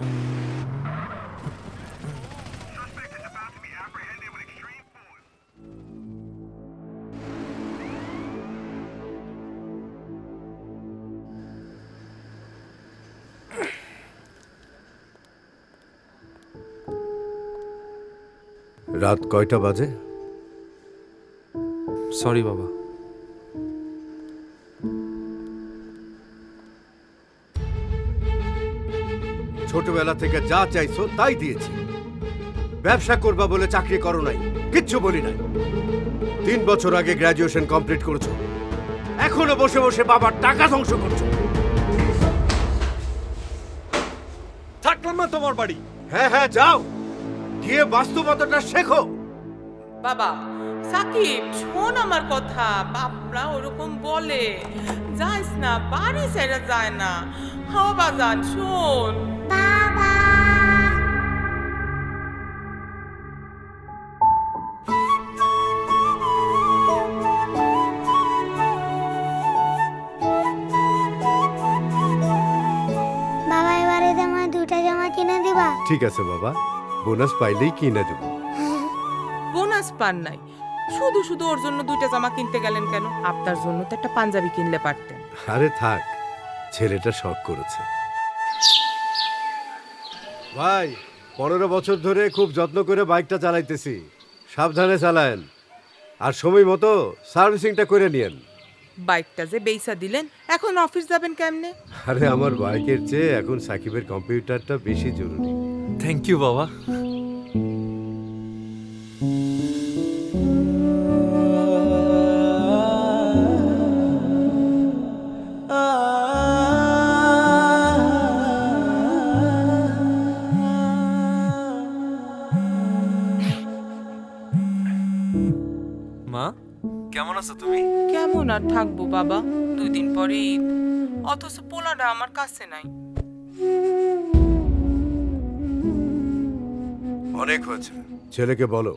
রাত কয়টা বাজে? সরি বাবা। ছোটবেলা থেকে যা চাইছো তাই দিয়েছি। ব্যবসা করবা বলে চাকরি করো নাই কিচ্ছু বলি নাই। তিন বছর আগে গ্র্যাজুয়েশন কমপ্লিট করছ। এখনও বসে বসে বাবার টাকা ধ্বংস করছ। থাকলাম না তোমার বাড়ি। হ্যাঁ হ্যাঁ যাও। গিয়ে বাস্তবতাটা শেখো। বাবা সাকিব শোন আমার কথা। বাপরা ওরকম বলে। যাইস না বাড়ি ছেড়ে যায় না। হাওয়া বাজান শোন। বাবা এবারে আমার দুটা জামা কিনে দিবা? ঠিক আছে বাবা বোনাস পাইলেই কিনে দেবো। বোনাস পান নাই। শুধু শুধু ওর জন্য দুইটা জামা কিনতে গেলেন কেন? আপনার জন্য তো একটা পাঞ্জাবি কিনলে পারতেন। আরে থাক ছেলেটা শখ করেছে। ভাই পনেরো বছর ধরে খুব যত্ন করে বাইকটা চালাইতেছি। সাবধানে চালায়েন। আর সময় মতো সার্ভিসিংটা করে নিয়েন। বাইকটা যে বেইসা দিলেন এখন অফিস যাবেন কেমনে? আরে আমার বাইকের চেয়ে এখন সাকিবের কম্পিউটারটা বেশি জরুরি। থ্যাংক ইউ বাবা। মা। কেমন আছো তুমি? কেমন আর থাকব বাবা? দুই দিন পরে ঈদ। অথচ পোলাটা আমার কাছে নাই। অনেক হয়েছে। ছেলেকে বলো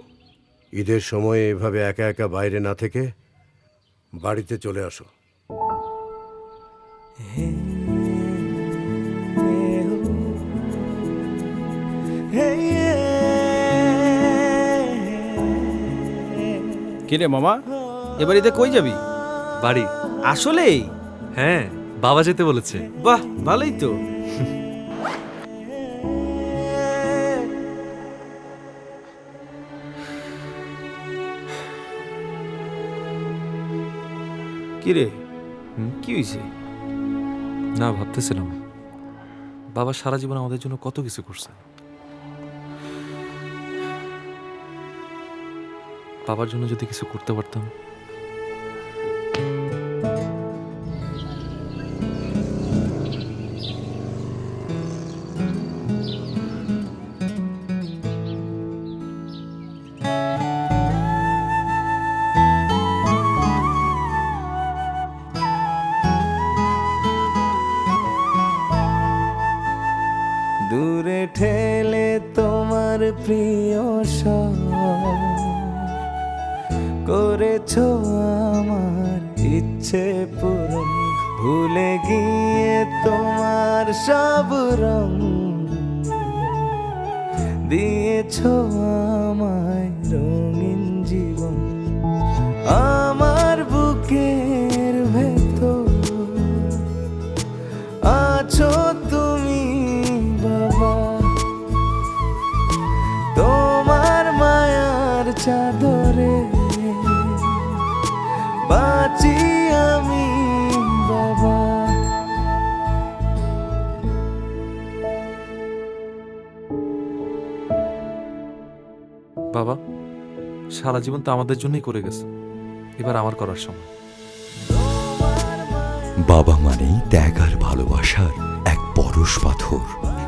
ঈদের সময় এভাবে একা একা বাইরে না থেকে বাড়িতে চলে আসো। কিরে মামা এবার ঈদে কই যাবি? বাড়ি। আসলেই? হ্যাঁ বাবা যেতে বলেছে। বাহ ভালোই তো। কিরে? কি হয়েছে না ভাবতেছিলাম। বাবা সারা জীবন আমাদের জন্য কত কিছু করছে। বাবার জন্য যদি কিছু করতে পারতাম। দূরে ঠেলে তোমার প্রিয় সব। করেছ আমার ইচ্ছে পূরণ? ভুলে গিয়ে তোমার সব রং দিয়েছ আমায় রঙিন জীবন। আমার বুকের ভেতর আছো তুমি বাবা। তোমার মায়ার চাদরে বাঁচি আমি বাবা। বাবা সারা জীবন তো আমাদের জন্যই করে গেছে। এবার আমার করার সময়। বাবা মানেই ত্যাগ আর ভালোবাসার এক পরশ পাথর।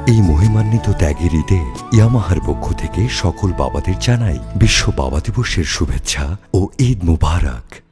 এই মহিমান্বিত ত্যাগের ঈদে ইয়ামাহার পক্ষ থেকে সকল বাবাদের জানাই বিশ্ব বাবা দিবসের শুভেচ্ছা ও ঈদ মুবারক।